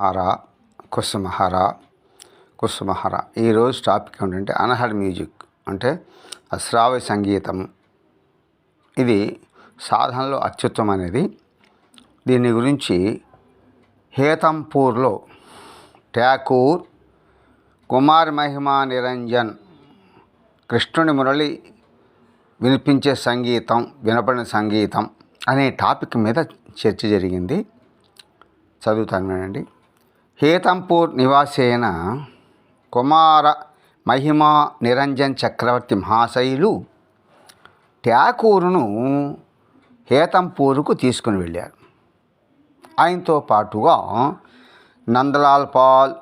హార కుసుమహార కుసుమహార. ఈరోజు టాపిక్ ఏంటంటే అనహర్ మ్యూజిక్. అంటే అశ్రావ్య సంగీతం. ఇది సాధనలో అత్యుత్తమైనది దీని గురించి హేతంపూర్లో ఠాకూర్ కుమార్ మహిమా నిరంజన్ కృష్ణుని మురళి వినిపించే సంగీతం వినపడిన సంగీతం అనే టాపిక్ మీద చర్చ జరిగింది. చదువుతాను వినండి. హేతంపూర్ నివాసేన కుమార మహిమా నిరంజన్ చక్రవర్తి మహాశైలు ఠాకూరును హేతంపూర్కు తీసుకుని వెళ్ళారు. ఆయనతో పాటుగా నందలాల్ పాల్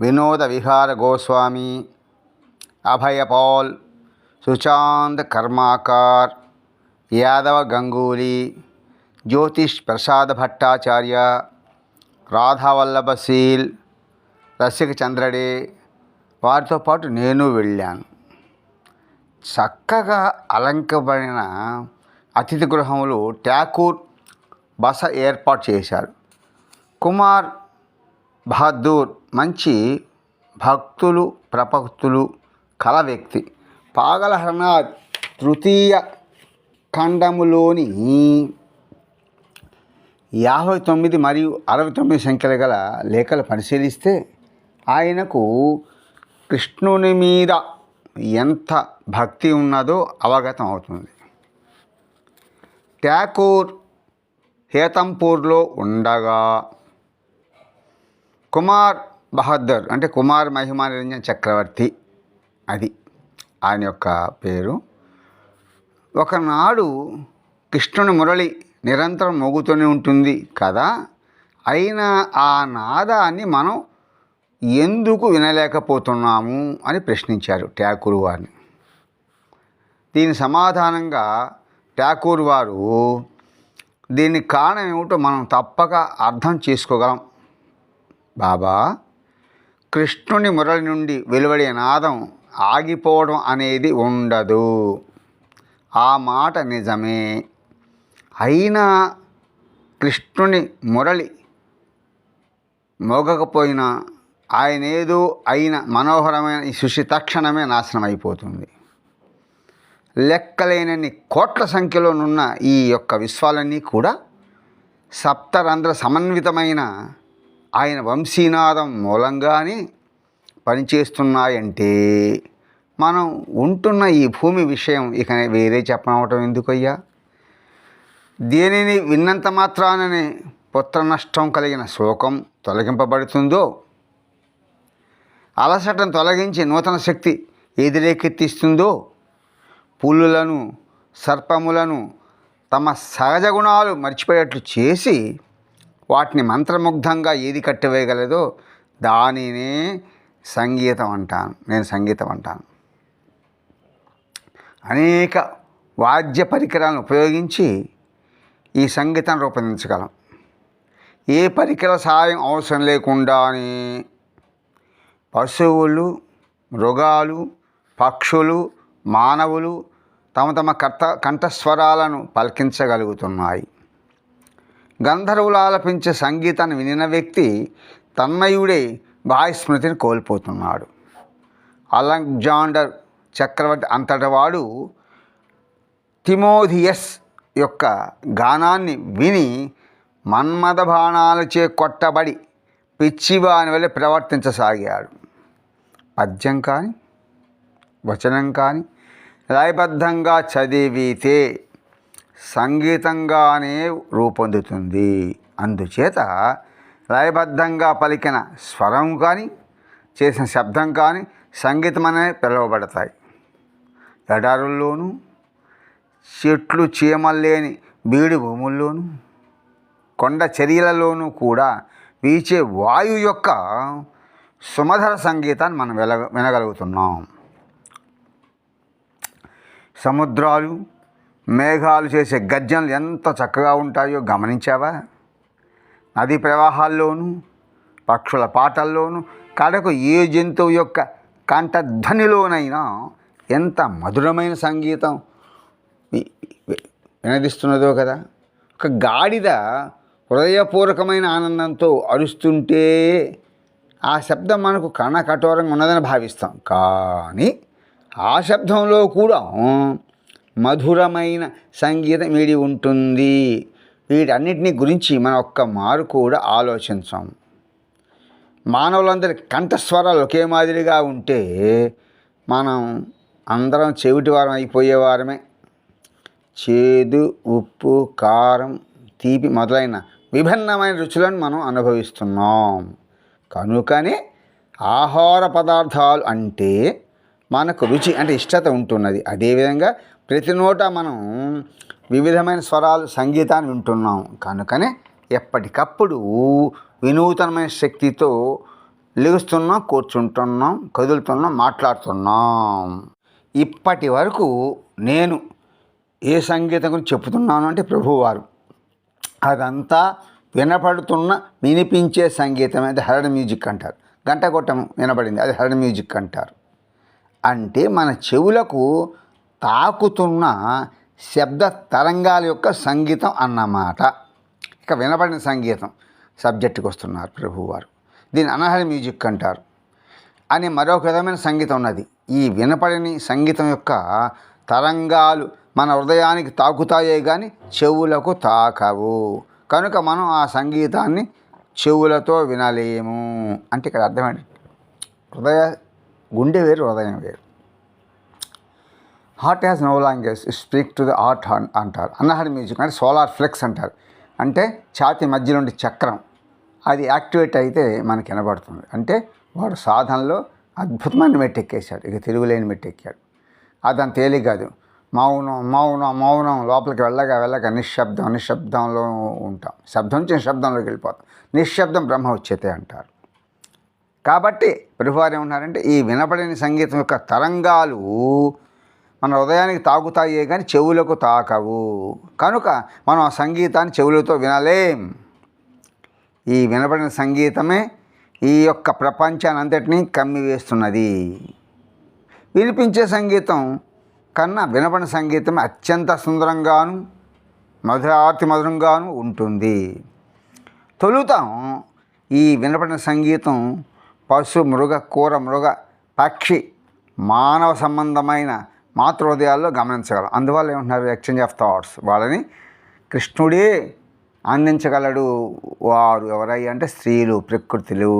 వినోద విహార గోస్వామి అభయపాల్ సుచాంద్ కర్మాకార్ యాదవ గంగూలీ జ్యోతిష్ ప్రసాద్ భట్టాచార్య రాధావల్లభ శీల్ రసిక చంద్రడే వారితో పాటు నేను వెళ్ళాను. చక్కగా అలంకబడిన అతిథి గృహంలో ఠాకూర్ బస ఏర్పాటు చేశారు. కుమార్ బహదూర్ మంచి భక్తులు ప్రపక్తులు కల వ్యక్తి. పాగలహరణ తృతీయ ఖండములోని యాభై తొమ్మిది మరియు అరవై తొమ్మిది సంఖ్యల గల లేఖలు పరిశీలిస్తే ఆయనకు కృష్ణుని మీద ఎంత భక్తి ఉన్నదో అవగతం అవుతుంది. ఠాకూర్ హేతంపూర్లో ఉండగా కుమార్ బహద్దర్ అంటే కుమార్ మహిమా నిరంజన్ చక్రవర్తి అది. ఆయన యొక్క పేరు. ఒకనాడు కృష్ణుని మురళి నిరంతరం మోగుతూనే ఉంటుంది కదా? అయినా ఆ నాదాన్ని మనం ఎందుకు వినలేకపోతున్నాము అని ప్రశ్నించారు ఠాకూర్ వారిని. దీని సమాధానంగా ఠాకూర్ వారు దీనికి కారణం ఏమిటో మనం తప్పక అర్థం చేసుకోగలం. బాబా కృష్ణుని మురళి నుండి వెలువడే నాదం ఆగిపోవడం అనేది ఉండదు. ఆ మాట నిజమే. అయినా కృష్ణుని మురళి మోగకపోయినా ఆయన ఏదో అయిన మనోహరమైన ఈ సృష్టి తక్షణమే నాశనం అయిపోతుంది లెక్కలేనన్ని కోట్ల సంఖ్యలోనున్న ఈ యొక్క విశ్వాలన్నీ కూడా సప్తరంధ్ర సమన్వితమైన ఆయన వంశీనాదం మూలంగానే పనిచేస్తున్నాయంటే మనం ఉంటున్న ఈ భూమి విషయం ఇక వేరే చెప్పనవటం ఎందుకయ్యా? దేనిని విన్నంత మాత్రాననే పుత్ర నష్టం కలిగిన శోకం తొలగింపబడుతుందో అలసటను తొలగించి నూతన శక్తి ఎదిరేకెత్తిస్తుందో పులులను సర్పములను తమ సహజ గుణాలు మర్చిపోయేట్లు చేసి వాటిని మంత్రముగ్ధంగా ఏది కట్టివేయగలదో దానినే సంగీతం అంటాను. నేను సంగీతం అంటాను. అనేక వాద్య పరికరాలను ఉపయోగించి ఈ సంగీతాన్ని రూపొందించగలం. ఏ పరికర సహాయం అవసరం లేకుండానే పశువులు మృగాలు పక్షులు మానవులు తమ తమ కర్త కంఠస్వరాలను పలికించగలుగుతున్నాయి. గంధర్వులు ఆలపించే సంగీతాన్ని వినిన వ్యక్తి తన్మయుడే బాహ్య స్మృతిని కోల్పోతున్నాడు. అలెగ్జాండర్ చక్రవర్తి అంతటి వాడు తిమోధియస్ యొక్క గానాన్ని విని మన్మథ బాణాలచే కొట్టబడి పిచ్చివాని వల్ల ప్రవర్తించసాగాడు. పద్యం కానీ వచనం కానీ లయబద్ధంగా చదివితే సంగీతంగానే రూపొందుతుంది. అందుచేత లయబద్ధంగా పలికిన స్వరం కానీ చేసిన శబ్దం కానీ సంగీతమనే పిలువబడతాయి. ఎడారుల్లోనూ చెట్లు చీమల్లేని బీడు భూముల్లోనూ కొండ చర్యలలోనూ కూడా వీచే వాయు యొక్క సుమధర సంగీతాన్ని మనం విన వినగలుగుతున్నాం. సముద్రాలు మేఘాలు చేసే గర్జనలు ఎంత చక్కగా ఉంటాయో గమనించావా? నదీ ప్రవాహాల్లోనూ పక్షుల పాటల్లోనూ కడకు ఏ జంతువు యొక్క కంఠధ్వనిలోనైనా ఎంత మధురమైన సంగీతం వినదిస్తున్నదో కదా? ఒక గాడిద హృదయపూర్వకమైన ఆనందంతో అరుస్తుంటే ఆ శబ్దం మనకు కణకఠోరంగా ఉన్నదని భావిస్తాం. కానీ ఆ శబ్దంలో కూడా మధురమైన సంగీతం వీడి ఉంటుంది. వీటన్నిటిని గురించి మనం ఒక్క మారు కూడా ఆలోచించాం. మానవులందరి కంఠస్వరాలు ఒకే మాదిరిగా ఉంటే మనం అందరం చెవిటి వారం అయిపోయేవారమే. చేదు ఉప్పు కారం తీపి మొదలైన విభిన్నమైన రుచులను మనం అనుభవిస్తున్నాం. కనుకనే ఆహార పదార్థాలు అంటే మనకు రుచి అంటే ఇష్టత ఉంటున్నది. అదేవిధంగా ప్రతి నోట మనం వివిధమైన స్వరాలు సంగీతాన్ని వింటున్నాం. కనుకనే ఎప్పటికప్పుడు వినూతనమైన శక్తితో లేస్తున్నాం కూర్చుంటున్నాం కదులుతున్నాం మాట్లాడుతున్నాం. ఇప్పటి వరకు నేను ఏ సంగీతం గురించి చెప్తున్నాను అంటే ప్రభువారు అదంతా వినపడుతున్న వినిపించే సంగీతం అది హరడ్ మ్యూజిక్ అంటారు. గంట కొట్టం వినపడింది అది హరడ్ మ్యూజిక్ అంటారు. అంటే మన చెవులకు తాకుతున్న శబ్ద తరంగాల యొక్క సంగీతం అన్నమాట. ఇక వినపడిన సంగీతం సబ్జెక్టుకి వస్తున్నారు ప్రభువారు దీని అనహరి మ్యూజిక్ అంటారు. అనే మరొక విధమైన సంగీతం ఉన్నది. ఈ వినపడని సంగీతం యొక్క తరంగాలు మన హృదయానికి తాకుతాయే కానీ చెవులకు తాకవు. కనుక మనం ఆ సంగీతాన్ని చెవులతో వినలేము. అంటే ఇక్కడ అర్థమేంటి హృదయ గుండె వేరు హృదయం వేరు. Heart has no language speak to the heart అంటారు. అన్నహరి మ్యూజిక్ అంటే సోలార్ ఫ్లెక్స్ అంటారు. అంటే ఛాతి మధ్యలో ఉండే చక్రం. అది యాక్టివేట్ అయితే మనకి వినబడుతుంది. అంటే వాడు సాధనలో అద్భుతమైన మెట్టెక్కేశాడు ఇక తిరుగులేని మెట్టెక్కాడు అదంత తేలిక కాదు. మౌనం మౌనం మౌనం లోపలికి వెళ్ళగా వెళ్ళగా నిశ్శబ్దం నిశ్శబ్దంలో ఉంటాం. శబ్దం నుంచి నిశ్శబ్దంలోకి వెళ్ళిపోతాం. నిశ్శబ్దం బ్రహ్మ ఉచ్యతే అంటారు. కాబట్టి ప్రభువారు ఏమంటున్నారంటే ఈ వినపడని సంగీతం యొక్క తరంగాలు మన హృదయానికి తాకుతాయే కానీ చెవులకు తాకవు. కనుక మనం ఆ సంగీతాన్ని చెవులతో వినలేం. ఈ వినపడిన సంగీతమే ఈ యొక్క ప్రపంచాన్ని అంతటినీ కమ్మివేస్తున్నది వినిపించే సంగీతం కన్నా వినపడిన సంగీతం అత్యంత సుందరంగాను మధురాతి మధురంగాను ఉంటుంది. తొలుత ఈ వినపడిన సంగీతం పశు మృగ కూర మృగ పక్షి మానవ సంబంధమైన మాతృహృదయాల్లో గమనించగలం. అందువల్ల ఏమంటున్నారు ఎక్స్చేంజ్ ఆఫ్ థాట్స్ వాళ్ళని కృష్ణుడే అందించగలడు. వారు ఎవరై అంటే స్త్రీలు ప్రకృతులు.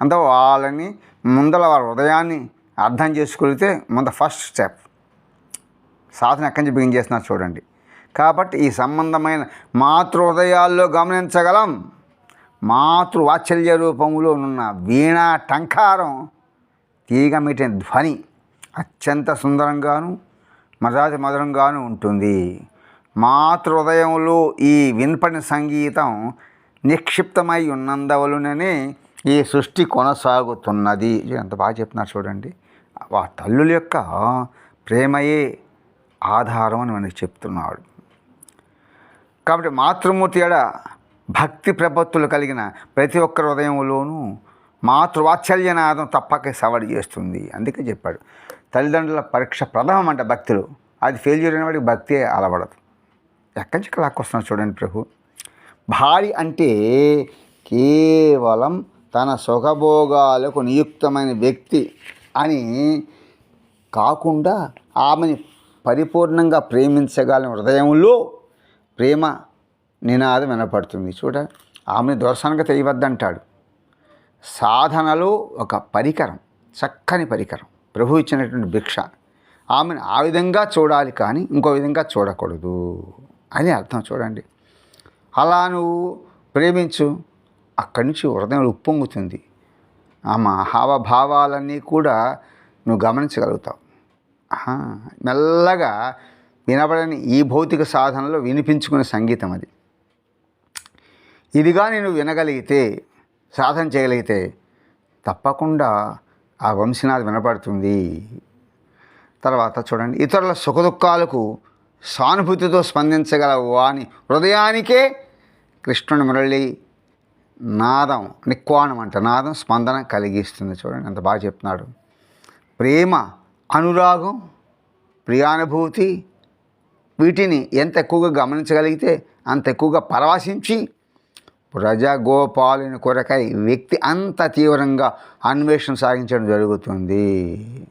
అంత వాళ్ళని ముందల వారి హృదయాన్ని అర్థం చేసుకోగలిగితే ముంద ఫస్ట్ స్టెప్ సాధన ఎక్కడి నుంచి బిగిన్ చేస్తున్నారు చూడండి. కాబట్టి ఈ సంబంధమైన మాతృహృదయాల్లో గమనించగలం. మాతృ వాత్సల్య రూపంలో ఉన్న వీణ టంకారం తీగ మీటిన ధ్వని అత్యంత సుందరంగాను మజాతి మధురంగాను ఉంటుంది. మాతృహృదయంలో ఈ వినపడిన సంగీతం నిక్షిప్తమై ఉన్నందువలననే ఈ సృష్టి కొనసాగుతున్నది. ఎంత బాగా చెప్తున్నారు చూడండి. ఆ తల్లుల యొక్క ప్రేమయే ఆధారం అని మనకి చెప్తున్నాడు. కాబట్టి మాతృమూర్తి ఎడ భక్తి ప్రపత్తులు కలిగిన ప్రతి ఒక్క హృదయంలోనూ మాతృవాత్సల్యనాదం తప్పక సవడి చేస్తుంది. అందుకే చెప్పాడు. తల్లిదండ్రుల పరీక్ష ప్రథమం అంట భక్తులు. అది ఫెయిల్యూర్ అయిన వాడికి భక్తి అలవడదు. ఎక్కడి నుంచి లాక్కొస్తున్నారు చూడండి ప్రభు. భార్య అంటే కేవలం తన సుఖభోగాలకు నియుక్తమైన వ్యక్తి అని కాకుండా ఆమెని పరిపూర్ణంగా ప్రేమించగలని హృదయంలో ప్రేమ నినాదం వినపడుతుంది. చూడ ఆమెను దోషానికి తెలియవద్దంటాడు సాధనలో ఒక పరికరం చక్కని పరికరం ప్రభు ఇచ్చినటువంటి భిక్ష. ఆమెను ఆ విధంగా చూడాలి కానీ ఇంకో విధంగా చూడకూడదు అని అర్థం. చూడండి అలా నువ్వు ప్రేమించు అక్కడి నుంచి హృదయం ఉప్పొంగుతుంది. ఆమె హావభావాలన్నీ కూడా నువ్వు గమనించగలుగుతావు. మెల్లగా వినబడని ఈ భౌతిక సాధనలో వినిపించుకునే సంగీతం అది. ఇదిగా నేను వినగలిగితే సాధన చేయగలిగితే తప్పకుండా ఆ వంశీనాథ్ వినపడుతుంది. తర్వాత చూడండి ఇతరుల సుఖదుఖాలకు సానుభూతితో స్పందించగల వాని హృదయానికే కృష్ణుని మురళి నాదం నిక్వాణం అంట నాదం స్పందన కలిగిస్తుంది చూడండి ఎంత బాగా చెప్తున్నాడు. ప్రేమ అనురాగం ప్రియానుభూతి వీటిని ఎంత ఎక్కువగా గమనించగలిగితే అంత ఎక్కువగా పరవశించి ప్రజగోపాలుని కొరకై వ్యక్తి అంత తీవ్రంగా అన్వేషణ సాగించడం జరుగుతుంది.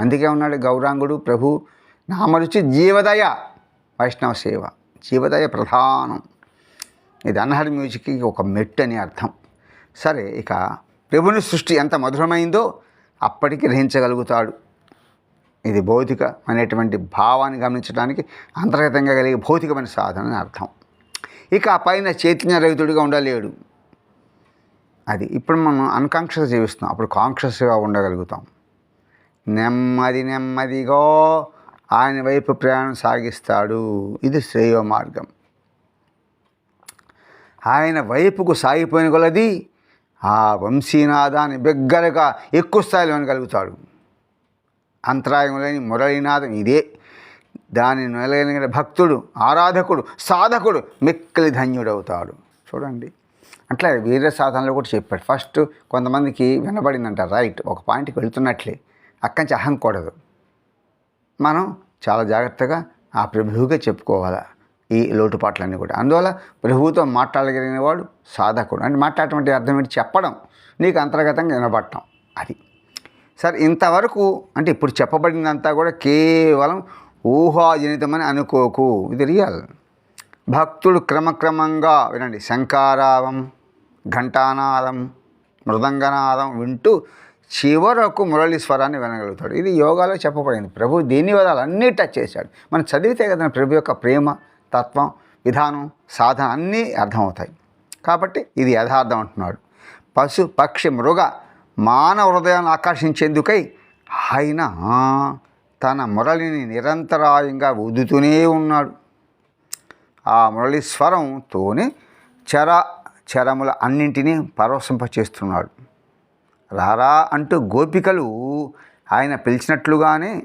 అందుకే ఉన్నాడు గౌరాంగుడు ప్రభు. నామరుచి జీవదయ వైష్ణవ సేవ. జీవదయ ప్రధానం. ఇది అన్హర్ మ్యూజిక్కి ఒక మెట్టు అని అర్థం. సరే ఇక ప్రభుని సృష్టి ఎంత మధురమైందో అప్పటికి గ్రహించగలుగుతాడు. ఇది భౌతిక అనేటువంటి భావాన్ని గమనించడానికి అంతర్గతంగా కలిగే భౌతికమైన సాధన అని అర్థం. ఇక ఆ పైన చైతన్య రహితుడిగా ఉండలేడు. అది ఇప్పుడు మనం అన్కాన్షియస్ జీవిస్తున్నాం. అప్పుడు కాన్షియస్గా ఉండగలుగుతాం. నెమ్మది నెమ్మదిగా ఆయన వైపు ప్రయాణం సాగిస్తాడు. ఇది శ్రేయో మార్గం. ఆయన వైపుకు సాగిపోయిన కొలది ఆ వంశీనాదాన్ని బిగ్గరగా ఎక్కువ స్థాయిలో వినగలుగుతాడు అంతరాయం లేని మురళీనాథం ఇదే. దాని నిలగలిగిన భక్తుడు ఆరాధకుడు సాధకుడు మిక్కిలి ధన్యుడవుతాడు. చూడండి. అట్లా వీర సాధనలో కూడా చెప్పాడు. ఫస్ట్ కొంతమందికి వినబడిందంట రైట్ ఒక పాయింట్కి వెళ్తున్నట్లే. అక్కడి నుంచి అహంకూడదు మనం చాలా జాగ్రత్తగా ఆ ప్రభువుగా చెప్పుకోవాలా ఈ లోటుపాట్లన్నీ కూడా. అందువల్ల ప్రభువుతో మాట్లాడగలిగిన వాడు సాధకుడు. అంటే మాట్లాడటం అంటే అర్థం ఏంటి? చెప్పడం. నీకు అంతర్గతంగా వినబడటం. అది. సరే ఇంతవరకు అంటే ఇప్పుడు చెప్పబడినంతా కూడా కేవలం ఊహాజనితమని అనుకోకు. ఇది రియల్. భక్తుడు క్రమక్రమంగా వినండి. శంకారావం ఘంటానాదం మృదంగనాదం వింటూ చివరకు మురళీ స్వరాన్ని వినగలుగుతాడు. ఇది యోగాలో చెప్పబడింది. ప్రభు దీని విధాలు అన్నీ టచ్ చేశాడు. మనం చదివితే కదా ప్రభు యొక్క ప్రేమ తత్వం విధానం సాధన అన్నీ అర్థమవుతాయి. కాబట్టి ఇది యథార్థం అంటున్నాడు. పశు పక్షి మృగ మానవ హృదయాన్ని ఆకర్షించేందుకై ఆయన తన మురళిని నిరంతరాయంగా ఊదుతూనే ఉన్నాడు. ఆ మురళి స్వరంతోనే చర చరముల అన్నింటినీ పరవశింపచేస్తున్నాడు. రారా అంటూ గోపికలు ఆయన పిలిచినట్లుగానే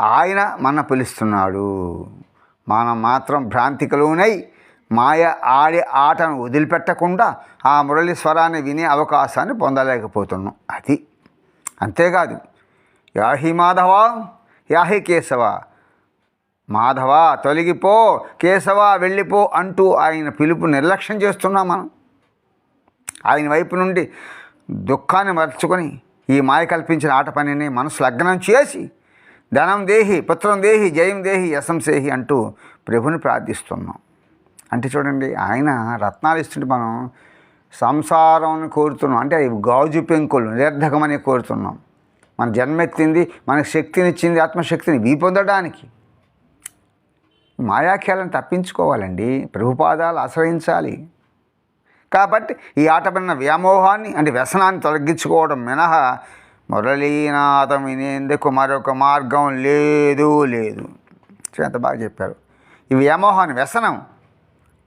ఆయన మన పిలుస్తున్నాడు. మనం మాత్రం భ్రాంతికలోనై మాయ ఆడే ఆటను వదిలిపెట్టకుండా ఆ మురళి స్వరాన్ని వినే అవకాశాన్ని పొందలేకపోతున్నాం. అది అంతేకాదు. యాహి మాధవ యాహి కేశవ. మాధవ తొలగిపో కేశవ వెళ్ళిపో అంటూ ఆయన పిలుపు నిర్లక్ష్యం చేస్తున్నాం మనం. ఆయన వైపు నుండి దుఃఖాన్ని మరచుకొని ఈ మాయ కల్పించిన ఆట పనిని మనసు లగ్నం చేసి ధనం దేహి పుత్రం దేహి జయం దేహి యశంసేహి అంటూ ప్రభుని ప్రార్థిస్తున్నాం. అంటే చూడండి ఆయన రత్నాలు ఇస్తుంటే మనం సంసారం కోరుతున్నాం. అంటే అవి గాజు పెంకులు నిరర్ధకమని కోరుతున్నాం. మన జన్మెత్తింది మనకు శక్తినిచ్చింది ఆత్మశక్తిని వీ పొందడానికి మాయాఖ్యాలను తప్పించుకోవాలండి ప్రభుపాదాలు ఆశ్రయించాలి. కాబట్టి ఈ ఆటపడిన వ్యామోహాన్ని అంటే వ్యసనాన్ని తొలగించుకోవడం మినహా మురళీనాథం వినేందుకు మరొక మార్గం లేదు లేదు. ఎంత బాగా చెప్పారు. ఈ వ్యామోహాన్ని వ్యసనం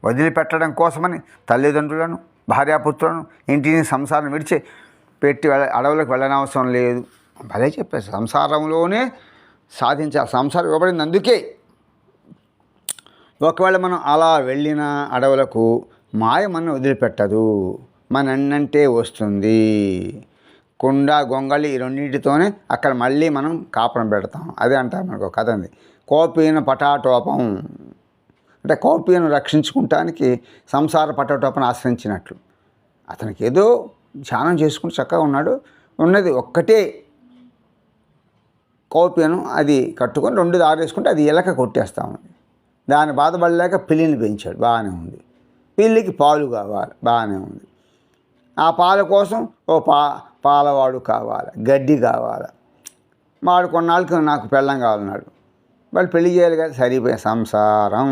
వదిలిపెట్టడం కోసమని తల్లిదండ్రులను భార్యాపుత్రులను ఇంటిని సంసారం విడిచి పెట్టి వెళ్ళ అడవులకు వెళ్ళనవసరం లేదు. భలే చెప్పారు. సంసారంలోనే సాధించాలి సంసారం ఇవ్వబడింది. అందుకే ఒకవేళ మనం అలా వెళ్ళిన అడవులకు మాయ మనం వదిలిపెట్టదు. మన వస్తుంది. కుండ గొంగళి ఈ రెండింటితోనే అక్కడ మళ్ళీ మనం కాపురం పెడతాం. అదే అంటారు మనకు ఒక కథ ఉంది. కోపీన పటాటోపం. అంటే కౌపీను రక్షించుకుంటానికి సంసార పటాటోపను ఆశ్రయించినట్లు. అతనికి ఏదో ధ్యానం చేసుకుని చక్కగా ఉన్నాడు. ఉన్నది ఒక్కటే కౌపీను అది కట్టుకొని రెండు దారేసుకుంటే అది ఎలక కొట్టేస్తాము దాన్ని బాధపడలేక పిల్లిని పెంచాడు బాగానే ఉంది. పిల్లికి పాలు కావాలి బాగానే ఉంది. ఆ పాల కోసం ఓ పా పాలవాడు కావాలి గడ్డి కావాలి. వాడు కొన్నాళ్ళకి నాకు పెళ్ళం కావాలన్నాడు. వాళ్ళు పెళ్ళి చేయాలి కదా సరిపోయే సంసారం.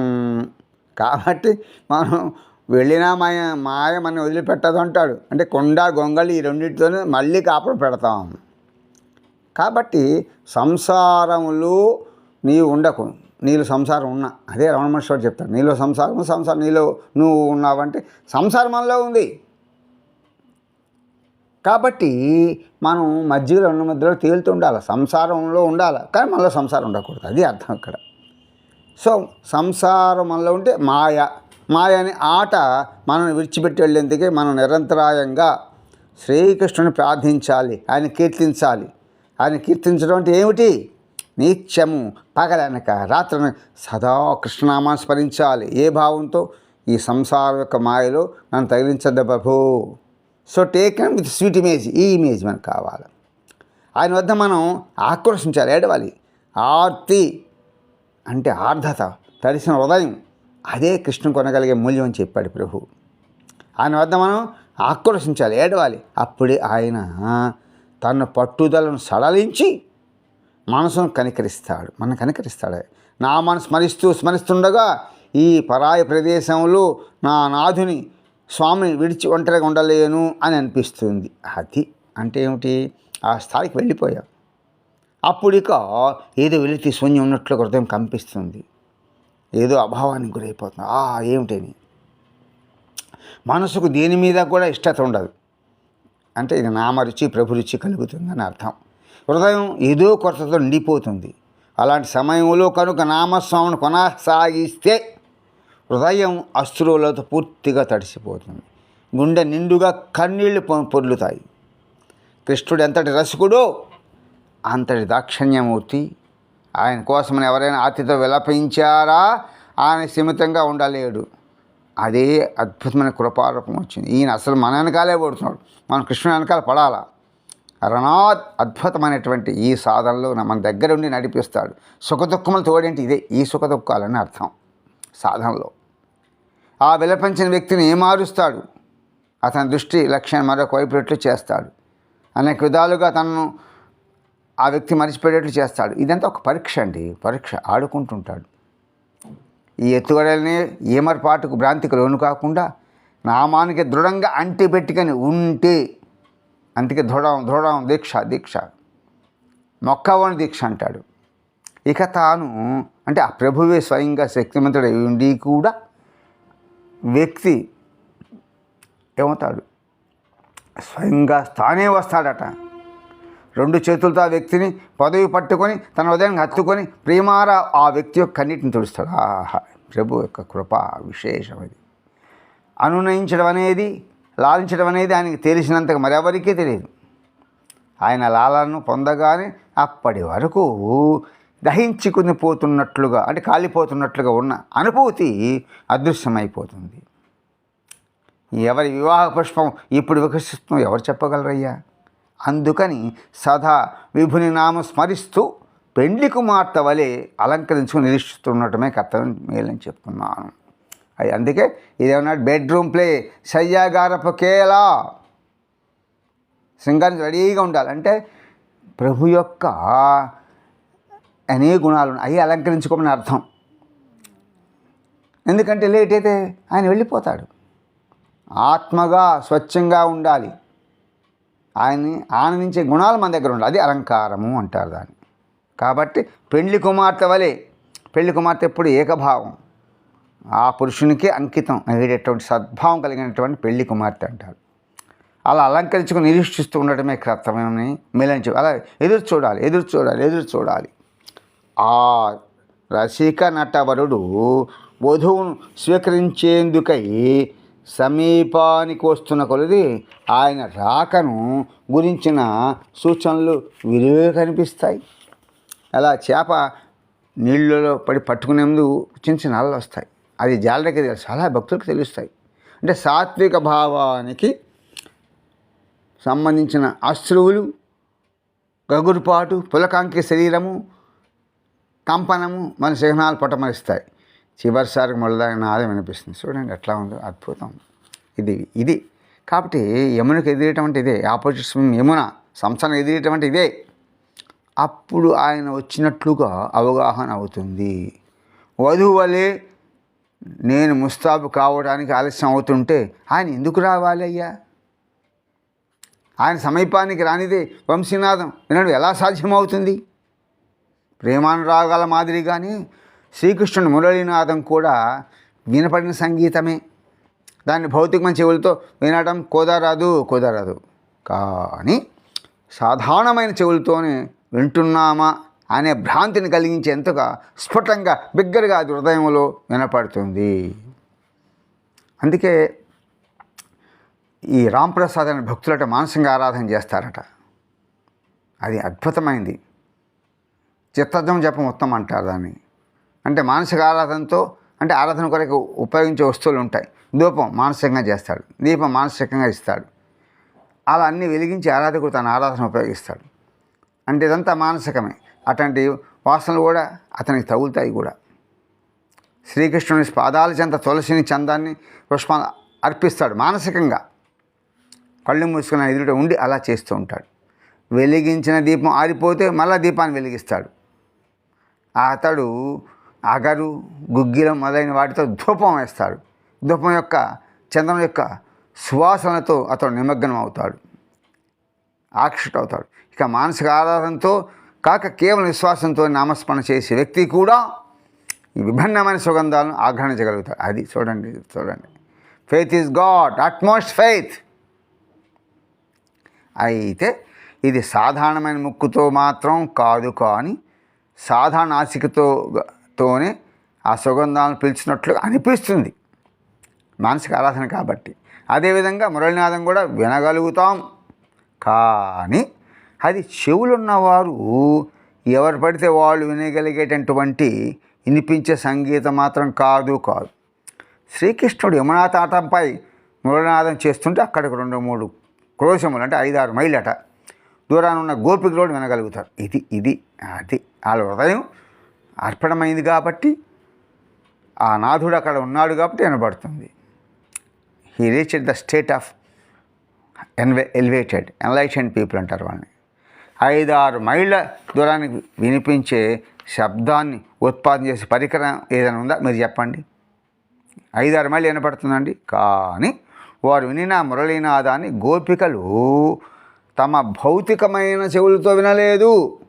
కాబట్టి మనం వెళ్ళినా మాయ మాయ మనం వదిలిపెట్టదు అంటాడు. అంటే కొండ గొంగళి ఈ రెండింటితోనే మళ్ళీ కాపురం పెడతాం. కాబట్టి సంసారములు నీవు ఉండకు. నీలో సంసారం ఉన్నా. అదే రమణ మహర్షి చెప్తాడు నీలో సంసారం సంసారం. నీలో నువ్వు ఉన్నావంటే సంసారం మనలో ఉంది. కాబట్టి మనం మధ్యలో ఉన్న మధ్యలో తేలుతూ ఉండాలి. సంసారంలో ఉండాలి. కానీ మనలో సంసారం ఉండకూడదు. అది అర్థం ఇక్కడ సో సంసారం మనలో ఉంటే మాయ. మాయ అనే ఆట మనల్ని విడిచిపెట్టి వెళ్ళేందుకే మనం నిరంతరాయంగా శ్రీకృష్ణుని ప్రార్థించాలి. ఆయన కీర్తించాలి. ఆయన కీర్తించడం అంటే ఏమిటి? నిత్యము పగలనక రాత్రన సదా కృష్ణనామాన్ని స్మరించాలి. ఏ భావంతో? ఈ సంసారం యొక్క మాయలో నన్ను తగిలించద్దు ప్రభు. So take with sweet image ఈ ఇమేజ్ మనకు కావాలి. ఆయన వద్ద మనం ఆక్రోషించాలి ఏడవాలి. ఆర్తి అంటే ఆర్ధత తడిసిన హృదయం అదే కృష్ణ కొనగలిగే మూల్యం అని చెప్పాడు ప్రభు. ఆయన వద్ద మనం ఆక్రోషించాలి ఏడవాలి. అప్పుడే ఆయన తన పట్టుదలను సడలించి మనసును కనికరిస్తాడు మనం కనికరిస్తాడు. నా మనసు స్మరిస్తూ స్మరిస్తుండగా ఈ పరాయి ప్రదేశంలో నా నాథుని స్వామిని విడిచి ఒంటరిగా ఉండలేను అని అనిపిస్తుంది. అది అంటే ఏమిటి? ఆ స్థాయికి వెళ్ళిపోయాం. అప్పుడు ఇక ఏదో వెళితే శూన్యం ఉన్నట్లు హృదయం కంపిస్తుంది. ఏదో అభావానికి గురైపోతుంది. ఆ ఏమిటని? మనసుకు దేని మీద కూడా ఇష్టత ఉండదు. అంటే ఇది నామరుచి ప్రభురుచి కలుగుతుందని అర్థం. హృదయం ఏదో కొరతతో నిండిపోతుంది. అలాంటి సమయంలో కనుక నామస్వామిని కొనసాగిస్తే హృదయం అశ్రువులతో పూర్తిగా తడిసిపోతుంది. గుండె నిండుగా కన్నీళ్ళు పొ- పొర్లుతాయి. కృష్ణుడు ఎంతటి రసికుడో అంతటి దాక్షిణ్యమూర్తి. ఆయన కోసమని ఎవరైనా ఆతితో విలపించారా? ఆయన సీమితంగా ఉండలేడు. అదే అద్భుతమైన కృపారూపం వచ్చింది. ఈయన అసలు మన వెనకాలే పడుతున్నాడు. మనం కృష్ణుని వెనకాల పడాలా? రణాత్ అద్భుతమైనటువంటి ఈ సాధనలో మన దగ్గర ఉండి నడిపిస్తాడు. సుఖదుఖములు తోడేంటి ఇదే ఈ సుఖదుఖాలని అర్థం. సాధనలో. ఆ విలపించిన వ్యక్తిని ఏమారుస్తాడు? అతని దృష్టి లక్ష్యాన్ని మరొక వైపునట్లు చేస్తాడు. అనేక విధాలుగా తనను ఆ వ్యక్తి మరిచిపోయేటట్లు చేస్తాడు. ఇదంతా ఒక పరీక్ష అండి. పరీక్ష ఆడుకుంటుంటాడు. ఈ ఎత్తుగడల్ని ఏమరపాటుకు భ్రాంతికి లోను కాకుండా నామానికి దృఢంగా అంటి పెట్టుకొని ఉంటే అందుకే దృఢం దృఢం దీక్ష దీక్ష. మొక్కవని దీక్ష అంటాడు. ఇక తాను అంటే ఆ ప్రభువే స్వయంగా శక్తిమంతుడై ఉండి కూడా వ్యక్తి ఏమవుతాడు? స్వయంగా తానే వస్తాడట. రెండు చేతులతో ఆ వ్యక్తిని పదవి పట్టుకొని తన హృదయాన్ని హత్తుకొని ప్రేమార ఆ వ్యక్తి యొక్క కన్నిటిని తుడుస్తాడు. ఆహా ప్రభు యొక్క కృప విశేషం అది అనునయించడం అనేది లాలించడం అనేది ఆయనకి తెలిసినంతగా మరెవరికీ తెలియదు. ఆయన లాలను పొందగానే అప్పటి వరకు దహించుకుని పోతున్నట్లుగా అంటే కాలిపోతున్నట్లుగా ఉన్న అనుభూతి అదృశ్యమైపోతుంది. ఎవరి వివాహ పుష్పం ఇప్పుడు వికసిస్తుందో ఎవరు చెప్పగలరయ్యా? అందుకని సదా విభుని నామం స్మరిస్తూ పెండ్లి కుమార్తె వలె అలంకరించుకుని నిరీక్షిస్తుండటమే కర్తవ్యం మేలని చెప్తున్నాను. అది అందుకే ఇదేమన్నా బెడ్రూమ్ ప్లే శయ్యాగారపు కేలా. సింగానికి రెడీగా ఉండాలి. అంటే ప్రభు యొక్క అనేక గుణాలు ఉన్నాయి అవి అలంకరించుకోమని అర్థం. ఎందుకంటే లేట్ అయితే ఆయన వెళ్ళిపోతాడు. ఆత్మగా స్వచ్ఛంగా ఉండాలి. ఆయన్ని ఆనందించే గుణాలు మన దగ్గర ఉండాలి. అది అలంకారము అంటారు దాన్ని. కాబట్టి పెళ్ళి కుమార్తె వలె పెళ్ళి కుమార్తె ఎప్పుడు ఏకభావం. ఆ పురుషునికి అంకితం అయ్యేటటువంటి సద్భావం కలిగినటువంటి పెళ్ళి కుమార్తె అంటారు. అలా అలంకరించుకుని నిరీక్షిస్తూ ఉండటమే కర్తవ్యమని మేలని అలా ఎదురు చూడాలి ఎదురు చూడాలి ఎదురు చూడాలి. ఆ రసిక నటవరుడు వధువును స్వీకరించేందుకై సమీపానికి వస్తున్న కొలది ఆయన రాకను గురించిన సూచనలు విరివిగా కనిపిస్తాయి. అలా చేప నీళ్ళలో పడి పట్టుకునే ముందు చిన్న చిన్న అలలు వస్తాయి. అది జాలరికి తెలుసు చాలా భక్తులకు తెలుస్తాయి. అంటే సాత్విక భావానికి సంబంధించిన అశ్రువులు గగురుపాటు పులకాంకి శరీరము కంపనము మన చిహ్నాలు పట్టమరిస్తాయి చివరిసారికి మొదలైన నాదం వినిపిస్తుంది. చూడండి ఎట్లా ఉందో అద్భుతం. ఇది ఇది. కాబట్టి యమునకు ఎదిరేటం అంటే ఇదే. ఆపోజిట్ యమున సంస్థను ఎదిరేయటం అంటే ఇదే. అప్పుడు ఆయన వచ్చినట్లుగా అవగాహన అవుతుంది. వధువు వలే నేను ముస్తాబు కావడానికి ఆలస్యం అవుతుంటే ఆయన ఎందుకు రావాలి అయ్యా? ఆయన సమీపానికి రానిదే వంశీనాథం. వినడం ఎలా సాధ్యమవుతుంది? ప్రేమానురాగాల మాదిరిగానే శ్రీకృష్ణుడు మురళీనాథం కూడా వినపడిన సంగీతమే. దాన్ని భౌతికమైన చెవులతో వినడం కుదరదు కుదరదు. కానీ సాధారణమైన చెవులతోనే వింటున్నామా అనే భ్రాంతిని కలిగించేంతగా స్ఫుటంగా బిగ్గరగా అది హృదయంలో వినపడుతుంది. అందుకే ఈ రాంప్రసాద్ అనే భక్తులట మానసికంగా ఆరాధన చేస్తారట. అది అద్భుతమైంది. చిత్తర్థం జపం ఉత్తమం అంటారు దాన్ని. అంటే మానసిక ఆరాధనతో అంటే ఆరాధన కొరకు ఉపయోగించే వస్తువులు ఉంటాయి. ధూపం మానసికంగా చేస్తాడు. దీపం మానసికంగా ఇస్తాడు. అలా అన్నీ వెలిగించి ఆరాధకుడు తన ఆరాధన ఉపయోగిస్తాడు. అంటే ఇదంతా మానసికమే. అటువంటి వాసనలు కూడా అతనికి తగులుతాయి కూడా. శ్రీకృష్ణుని పాదాల చెంత తులసిని చందాన్ని పుష్ప అర్పిస్తాడు మానసికంగా. కళ్ళు మూసుకున్న ఎదుట ఉండి అలా చేస్తూ ఉంటాడు. వెలిగించిన దీపం ఆరిపోతే మళ్ళా దీపాన్ని వెలిగిస్తాడు. అతడు అగరు గుగ్గిలం మొదలైన వాటితో ధూపం వేస్తాడు. ధూపం యొక్క చంద్రం యొక్క సువాసనతో అతడు నిమగ్నం అవుతాడు ఆకర్షిత అవుతాడు ఇక మానసిక ఆధారంతో కాక కేవలం విశ్వాసంతో నామస్మరణ చేసే వ్యక్తి కూడా ఈ విభిన్నమైన సుగంధాలను ఆగ్రహించగలుగుతాడు అది చూడండి చూడండి. Faith is god utmost faith అయితే ఇది సాధారణమైన ముక్కుతో మాత్రం కాదు కానీ సాధారణ ఆసికతో ఆ సుగంధాలను పిలిచినట్లుగా అనిపిస్తుంది. మానసిక ఆరాధన కాబట్టి. అదేవిధంగా మురళీనాదం కూడా వినగలుగుతాం. కానీ అది చెవులున్నవారు ఎవరు పడితే వాళ్ళు వినగలిగేటటువంటి వినిపించే సంగీతం మాత్రం కాదు కాదు. శ్రీకృష్ణుడు యమునా తాటంపై మురళనాదం చేస్తుంటే అక్కడికి రెండు మూడు క్రోశములు అంటే ఐదారు మైళ్ళట. దూరాన ఉన్న గోపికలు వినగలుగుతారు ఇది ఇది అది. వాళ్ళ హృదయం అర్పణమైంది కాబట్టి ఆ నాథుడు అక్కడ ఉన్నాడు కాబట్టి వినబడుతుంది. He reach the state of anyway elevated enlightened people అంటారు వాళ్ళని. ఐదారు మైళ్ళ దూరానికి వినిపించే శబ్దాన్ని ఉత్పాదన చేసే పరికరం ఏదైనా ఉందా? మీరు చెప్పండి. ఐదారు మైళ్ళు వినపడుతుందండి కానీ వారు వినిన మురళీనాదాన్ని గోపికలు తమ భౌతికమైన చెవులతో వినలేదు.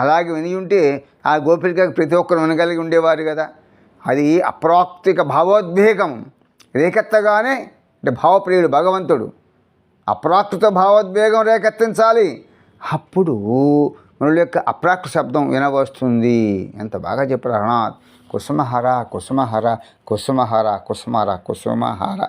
అలాగే విని ఉంటే ఆ గోపికకి ప్రతి ఒక్కరు వినగలిగి ఉండేవారు కదా. అది అప్రాక్తిక భావోద్వేగం. రేకెత్తగానే అంటే భావప్రియుడు భగవంతుడు. అప్రాకృత భావోద్వేగం రేకెత్తించాలి. అప్పుడు మన యొక్క అప్రాకృత శబ్దం వినవస్తుంది ఎంత బాగా చెప్పారు అనాథ్ కుసుమహర కుసుమహర కుసుమహర కుసుమహర కుసుమహర.